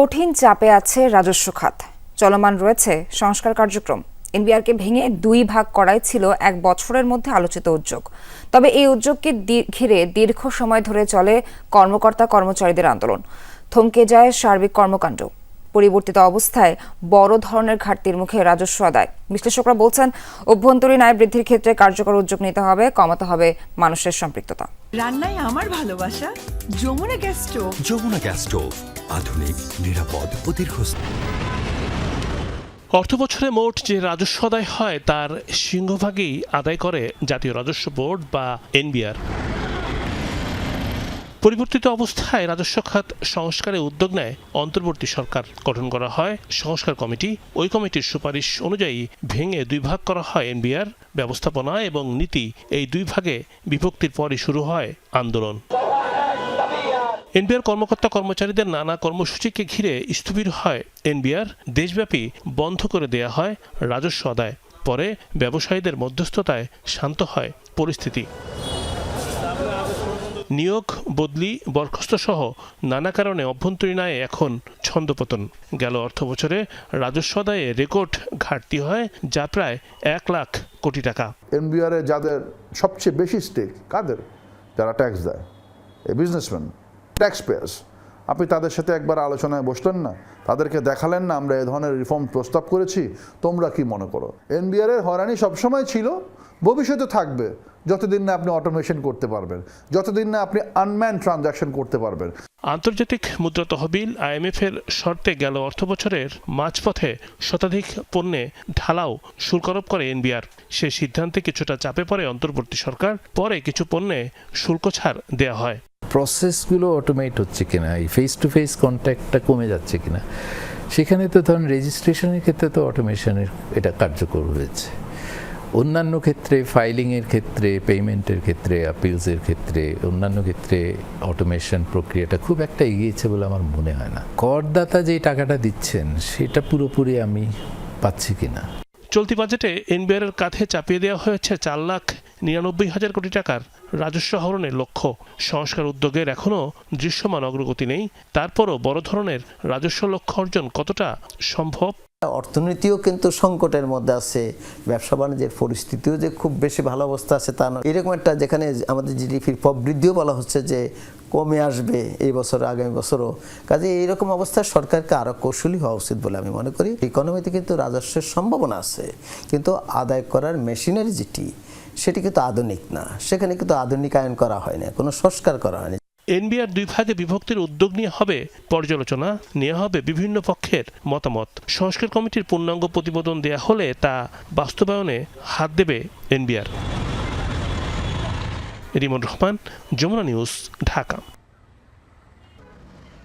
কঠিন চাপে আছে রাজস্ব খাত। চলমান রয়েছে সংস্কার কার্যক্রম। এনবিআরকে ভেঙে দুই ভাগ করাই ছিল এক বছরের মধ্যে আলোচিত উদ্যোগ। তবে এই উদ্যোগকে ঘিরে দীর্ঘ সময় ধরে চলে কর্মকর্তা কর্মচারীদের আন্দোলন। থমকে যায় সার্বিক কর্মকাণ্ড। পরিবর্তিত অবস্থায় বড় ধরনের ঘাটতির মুখে রাজস্ব আদায়। বিশ্লেষকরা বলছেন অভ্যন্তরীণ আয় বৃদ্ধির ক্ষেত্রে কার্যকর উদ্যোগ নিতে হবে কমাতে হবে মানুষের সম্পৃক্ততা। রান্নায় আমার ভালোবাসা Jamuna gas stove. Jamuna gas stove আধুনিক নিরাপদ ও দীর্ঘস্থায়ী। অর্থ বছরে মোট যে রাজস্ব আদায় হয় তার সিংহভাগই আদায় করে জাতীয় রাজস্ব বোর্ড বা এনবিআর। পরিবর্তিত অবস্থায় রাজস্ব খাত সংস্কারে উদ্যোগ নেয় অন্তর্বর্তী সরকার। গঠন করা হয় সংস্কার কমিটি। ওই কমিটির সুপারিশ অনুযায়ী ভেঙে দুই ভাগ করা হয় এনবিআর ব্যবস্থাপনা এবং নীতি। এই দুই ভাগে বিভক্তির পরই শুরু হয় আন্দোলন। এনবিআর কর্মকর্তা কর্মচারীদের নানা কর্মসূচিকে ঘিরে স্থবির হয় এনবিআর। দেশব্যাপী বন্ধ করে দেয়া হয় রাজস্ব আদায়। পরে ব্যবসায়ীদের মধ্যস্থতায় শান্ত হয় পরিস্থিতি। নিয়োগ, বদলি বরখাস্ত সহ নানা কারণে অভ্যন্তরীণ আয়ে এখন ছন্দপতন। গেল অর্থ বছরে রাজস্ব আদায়ে রেকর্ড ঘাটতি হয়, যা প্রায় এক লাখ কোটি টাকা। এনবিআরে যাদের সবচেয়ে বেশি স্টেক কাদের? যারা ট্যাক্স দেয়। এই বিজনেসম্যান ট্যাক্স পেয়ার্স আপনি তাদের সাথে একবার আলোচনায় বসলেন না? তাদেরকে দেখালেন না আমরা এ ধরনের রিফর্ম প্রস্তাব করেছি? তোমরা কি মনে করো? এনবিআর এর হয়রানি সবসময় ছিল, ভবিষ্যতে থাকবে। যতদিন না আপনি অটোমেশন করতে পারবেন যতদিন না আপনি আনম্যান ট্রানজাকশন করতে পারবেন। আন্তর্জাতিক মুদ্রা তহবিল আইএমএফ এর শর্তে গেল অর্থ বছরের মাঝপথে শতাধিক পণ্যে ঢালাও শুল্ক আরোপ করে এনবিআর। সে সিদ্ধান্তে কিছুটা চাপে পড়ে অন্তর্বর্তী সরকার পরে কিছু পণ্যে শুল্ক ছাড় দেওয়া হয়। প্রসেসগুলো অটোমেট হচ্ছে কিনা এই ফেস টু ফেস কন্ট্যাক্টটা কমে যাচ্ছে কিনা সেখানে তো ধরুন রেজিস্ট্রেশনের ক্ষেত্রে তো অটোমেশনের এটা কার্যকর হয়েছে। অন্যান্য ক্ষেত্রে ফাইলিংয়ের ক্ষেত্রে পেমেন্টের ক্ষেত্রে আপিলসের ক্ষেত্রে, অন্যান্য ক্ষেত্রে অটোমেশন প্রক্রিয়াটা খুব একটা এগিয়েছে বলে আমার মনে হয় না। করদাতা যে টাকাটা দিচ্ছেন, সেটা পুরোপুরি আমি পাচ্ছি কিনা। চলতি বাজেটে এনবিআর এর কাঁধে চাপিয়ে দেওয়া হয়েছে চার লাখ নিরানব্বই হাজার কোটি টাকার রাজস্ব আহরণের লক্ষ্য। সংস্কার উদ্যোগের এখনও দৃশ্যমান অগ্রগতি নেই। তারপরও বড় ধরনের রাজস্ব লক্ষ্য অর্জন কতটা সম্ভব অর্থনীতিও কিন্তু সংকটের মধ্যে আছে, ব্যবসা বাণিজ্যের পরিস্থিতিও যে খুব বেশি ভালো অবস্থা আছে তা নয়। এরকম একটা যেখানে আমাদের জিডিপির প্রবৃদ্ধিও বলা হচ্ছে যে কমে আসবে এই বছর, আগামী বছরও। কাজে এইরকম অবস্থায় সরকারকে আরও কৌশলী হওয়া উচিত বলে আমি মনে করি। ইকোনমিতে কিন্তু রাজস্বের সম্ভাবনা আছে, কিন্তু আদায় করার মেশিনারি যেটি, সেটি কিন্তু আধুনিক না। সেখানে কিন্তু আধুনিকায়ন করা হয় না, কোনো সংস্কার করা হয়নি এনবিআর দুই ভাগে বিভক্তির উদ্যোগ নিয়ে হবে পর্যালোচনা নেওয়া হবে বিভিন্ন পক্ষের মতামত। সংস্কার কমিটির পূর্ণাঙ্গ প্রতিবেদন দেয়া হলে তা বাস্তবায়নে হাত দেবে এনবিআর। রিমন রহমান, যমুনা নিউজ, ঢাকা।